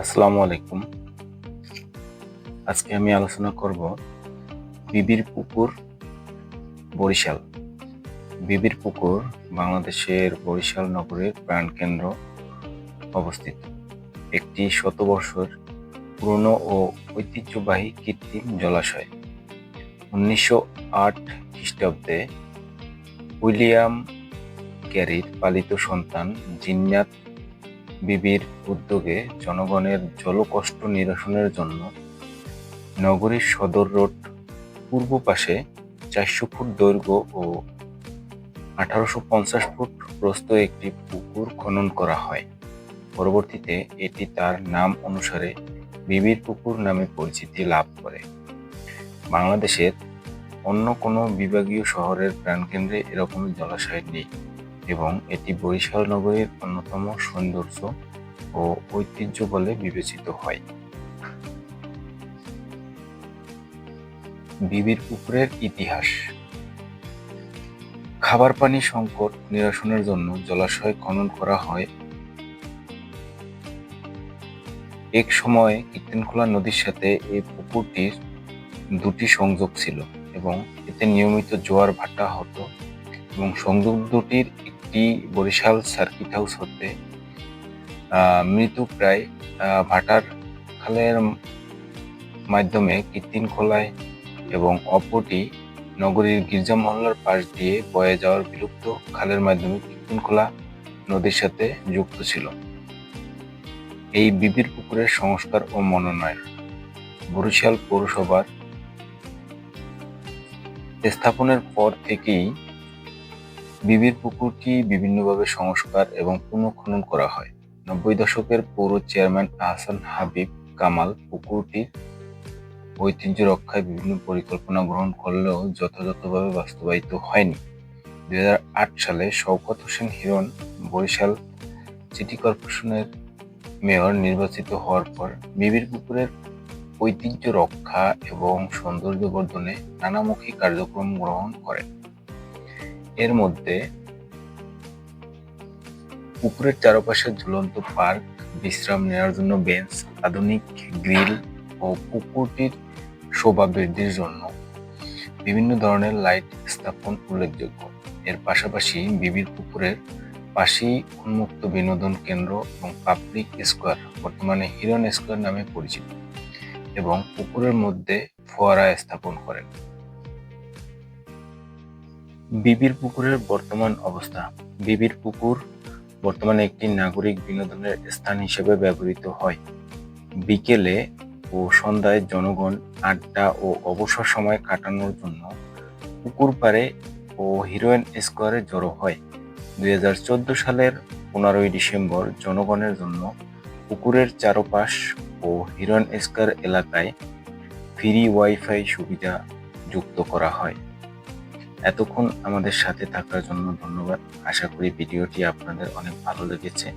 আসসালামু আলাইকুম। আজকে আমি আলোচনা করব বিবির পুকুর, বরিশাল। বিবির পুকুর বাংলাদেশের বরিশাল নগরের প্রাণকেন্দ্র অবস্থিত। একটি শতবর্ষের পুরনো ও ঐতিহ্যবাহী কৃত্রিম জলাশয়। উনিশশো আট খ্রিস্টাব্দে উইলিয়াম ক্যারির পালিত সন্তান জিন্নাত বিবির উদ্যোগে জনগণের জলকষ্ট নিরসনের জন্য নগরীর সদর রোড পূর্ব পাশে চারশো ফুট দৈর্ঘ্য ও আঠারোশো পঞ্চাশ ফুট প্রস্থ একটি পুকুর খনন করা হয়। পরবর্তীতে এটি তার নাম অনুসারে বিবির পুকুর নামে পরিচিতি লাভ করে। বাংলাদেশের অন্য কোনো বিভাগীয় শহরের প্রাণকেন্দ্রে এরকম জলাশয় নেই। এবং এটি বরিশাল নগরীর অন্যতম সৌন্দর্য ও ঐতিহ্য বলে বিবেচিত হয়। বিবির পুকুরের ইতিহাস। খাবার পানি সংকট নিরসনের জন্য জলাশয় খনন করা হয়। এক সময় কীর্তনখোলা নদীর সাথে এই পুকুরটির দুটি সংযোগ ছিল এবং এতে নিয়মিত জোয়ার ভাটা হতো এবং সংযোগ দুটির একটি বরিশাল সার্কিট হাউস হতে মৃত্যু প্রায় ভাটার খালের মাধ্যমে কৃত্রিম খোলায় এবং অপরটি নগরীর গির্জা মহল্লার পাশ দিয়ে বয়ে যাওয়ার বিলুপ্ত খালের মাধ্যমে কৃত্রিম খোলা নদীর সাথে যুক্ত ছিল। এই বিবির পুকুরের সংস্কার ও মনোনয়ন। বরিশাল পৌরসভার স্থাপনের পর থেকেই বিবির পুকুরটি বিভিন্নভাবে সংস্কার এবং পুনঃখনন করা হয়। নব্বই দশকের পৌর চেয়ারম্যান আহসান হাবিব কামাল পুকুরটির ঐতিহ্য রক্ষায় বিভিন্ন পরিকল্পনা গ্রহণ করলেও যথাযথভাবে বাস্তবায়িত হয়নি। দু হাজার আট সালে শওকত হোসেন হিরণ বরিশাল সিটি কর্পোরেশনের মেয়র নির্বাচিত হওয়ার পর বিবির পুকুরের ঐতিহ্য রক্ষা এবং সৌন্দর্য বর্ধনে নানামুখী কার্যক্রম গ্রহণ করেন। এর মধ্যে পুকুরের চারপাশে ঝুলন্ত পার্ক, বিশ্রাম নেওয়ার জন্য বেঞ্চ, আধুনিক গ্রিল ও পুকুরটির শোভা বৃদ্ধির জন্য বিভিন্ন ধরনের লাইট স্থাপন উল্লেখযোগ্য। এর পাশাপাশি বিবির পুকুরের পাশেই উন্মুক্ত বিনোদন কেন্দ্র এবং পাবলিক স্কোয়ার, বর্তমানে হিরন স্কোয়ার নামে পরিচিত, এবং পুকুরের মধ্যে ফোয়ারা স্থাপন করেন। বিবির পুকুরের বর্তমান অবস্থা। বিবির পুকুর বর্তমানে একটি নাগরিক বিনোদনের স্থান হিসেবে ব্যবহৃত হয়। বিকেলে ও সন্ধ্যায় জনগণ আড্ডা ও অবসর সময় কাটানোর জন্য পুকুর পাড়ে ও হিরোইন স্কোয়ারে জড়ো হয়। দু হাজার চোদ্দ সালের পনেরোই ডিসেম্বর জনগণের জন্য পুকুরের চারপাশ ও হিরোইন স্কোয়ার এলাকায় ফ্রি ওয়াইফাই সুবিধা যুক্ত করা হয়। এতক্ষণ আমাদের সাথে থাকার জন্য ধন্যবাদ। আশা করি ভিডিওটি আপনাদের অনেক ভালো লেগেছে।